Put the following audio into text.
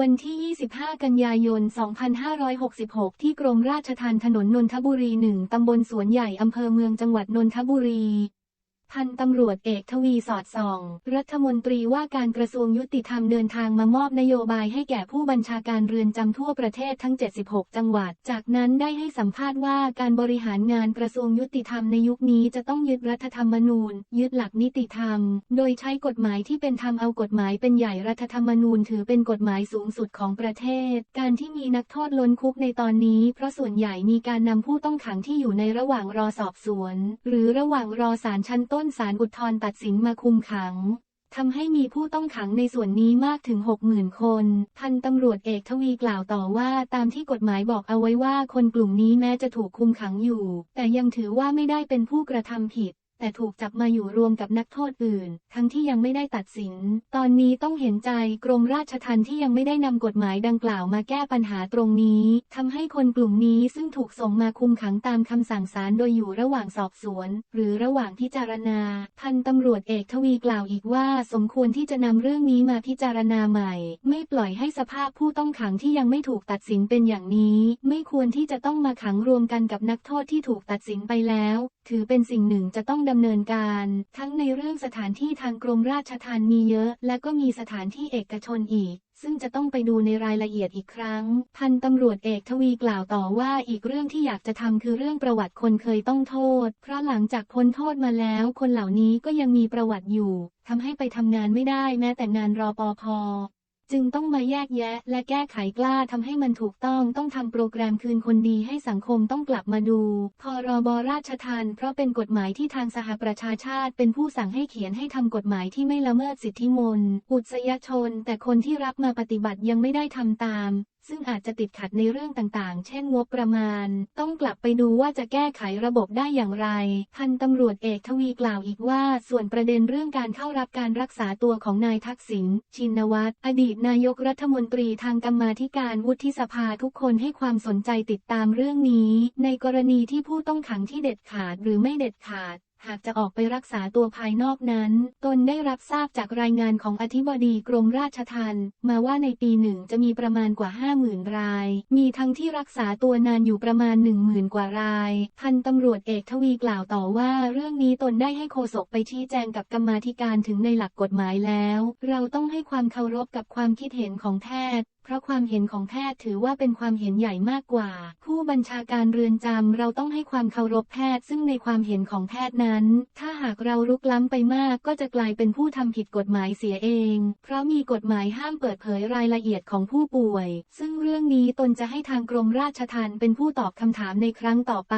วันที่ 25 กันยายน 2566 ที่กรมราชทัณฑ์ถนนนนทบุรีหนึ่งตำบลสวนใหญ่ อำเภอเมืองจังหวัดนนทบุรี พันตำรวจเอกทวีสอดส่อง รัฐมนตรีว่าการกระทรวงยุติธรรมเดินทางมามอบนโยบายให้แก่ผู้บัญชาการเรือนจำทั่วประเทศทั้ง 76 จังหวัด จากนั้นได้ให้สัมภาษณ์ว่าการบริหารงานกระทรวงยุติธรรมในยุคนี้จะต้องยึดรัฐธรรมนูญ ยึดหลักนิติธรรม โดยใช้กฎหมายที่เป็นธรรมเอากฎหมายเป็นใหญ่รัฐธรรมนูญถือเป็นกฎหมายสูงสุดของประเทศ การที่มีนักโทษล้นคุกในตอนนี้ เพราะส่วนใหญ่มีการนำผู้ต้องขังที่อยู่ในระหว่างรอสอบสวน หรือระหว่างรอศาลชั้นต้นศาลอุทธรณ์ตัดสินมาคุมขังทำให้มีผู้ต้องขังในส่วนนี้มากถึง 60,000 คน พันตำรวจเอกทวีกล่าวต่อว่าตามที่กฎหมายบอกเอาไว้ว่าคนกลุ่มนี้แม้จะถูกคุมขังอยู่ แต่ยังถือว่าไม่ได้เป็นผู้กระทำผิด แต่ถูกจับมาอยู่รวมกับนักโทษอื่น ทั้งที่ยังไม่ได้ตัดสิน ตอนนี้ต้องเห็นใจกรมราชทัณฑ์ที่ยังไม่ได้นำกฎหมายดังกล่าวมาแก้ปัญหาตรงนี้ทำให้คนกลุ่มนี้ซึ่งถูกส่งมาคุมขังตามคำสั่งศาลโดยอยู่ระหว่างสอบสวน หรือระหว่างพิจารณา พันตำรวจเอกทวีกล่าวอีกว่า สมควรที่จะนำเรื่องนี้มาพิจารณาใหม่ ไม่ปล่อยให้สภาพผู้ต้องขังที่ยังไม่ถูกตัดสินเป็นอย่างนี้ ไม่ควรที่จะต้องมาขังรวมกันกับนักโทษที่ถูกตัดสินไปแล้ว ถือเป็นสิ่งหนึ่งจะต้องดำเนินการ ทั้งในเรื่องสถานที่ทางกรมราชทัณฑ์มีเยอะ และก็มีสถานที่เอกชนอีก ซึ่งจะต้องไปดูในรายละเอียดอีกครั้ง พันตำรวจเอกทวีกล่าวต่อว่าอีกเรื่องที่อยากจะทำคือเรื่องประวัติคนเคยต้องโทษ เพราะหลังจากพ้นโทษมาแล้ว คนเหล่านี้ก็ยังมีประวัติอยู่ทำให้ไปทำงานไม่ได้แม้แต่งานรอปภ จึงต้องมาแยกแยะ และแก้ไขกล้าทำให้มันถูกต้องต้องทำโปรแกรมคืนคนดีให้สังคมต้องกลับมาดู พรบราชทานเพราะเป็นกฎหมายที่ทางสหประชาชาติ เป็นผู้สั่งให้เขียนให้ทำกฎหมายที่ไม่ละเมิดสิทธิมนอุตยชน แต่คนที่รับมาปฏิบัติยังไม่ได้ทำตาม ซึ่งอาจจะติดขัดในเรื่องต่างๆ เช่นงบประมาณ ต้องกลับไปดูว่าจะแก้ไขระบบได้อย่างไร พันตำรวจเอกทวีกล่าวอีกว่า ส่วนประเด็นเรื่องการเข้ารับการรักษาตัวของนายทักษิณ ชินวัตร อดีตนายกรัฐมนตรีทางกรรมาธิการวุฒิสภาทุกคนให้ความสนใจติดตามเรื่องนี้ ในกรณีที่ผู้ต้องขังที่เด็ดขาดหรือไม่เด็ดขาด หากจะออกไปรักษาตัวภายนอกนั้น ตนได้รับทราบจากรายงานของอธิบดีกรมราชทัณฑ์มาว่าในปีหนึ่งจะมีประมาณกว่า 50,000 ราย มีทั้งที่รักษาตัวนานอยู่ประมาณ 10,000 กว่าราย พันตำรวจเอกทวีกล่าวต่อว่า เรื่องนี้ตนได้ให้โฆษกไปชี้แจงกับกรรมาธิการถึงในหลักกฎหมายแล้ว เราต้องให้ความเคารพกับความคิดเห็นของแพทย์ เพราะความเห็นของแพทย์ถือว่าเป็นความเห็นใหญ่มากกว่า ผู้บัญชาการเรือนจำเราต้องให้ความเคารพแพทย์ ซึ่งในความเห็นของแพทย์นั้น ถ้าหากเรารุกล้ำไปมากก็จะกลายเป็นผู้ทำผิดกฎหมายเสียเอง เพราะมีกฎหมายห้ามเปิดเผยรายละเอียดของผู้ป่วย ซึ่งเรื่องนี้ตนจะให้ทางกรมราชทัณฑ์เป็นผู้ตอบคำถามในครั้งต่อไป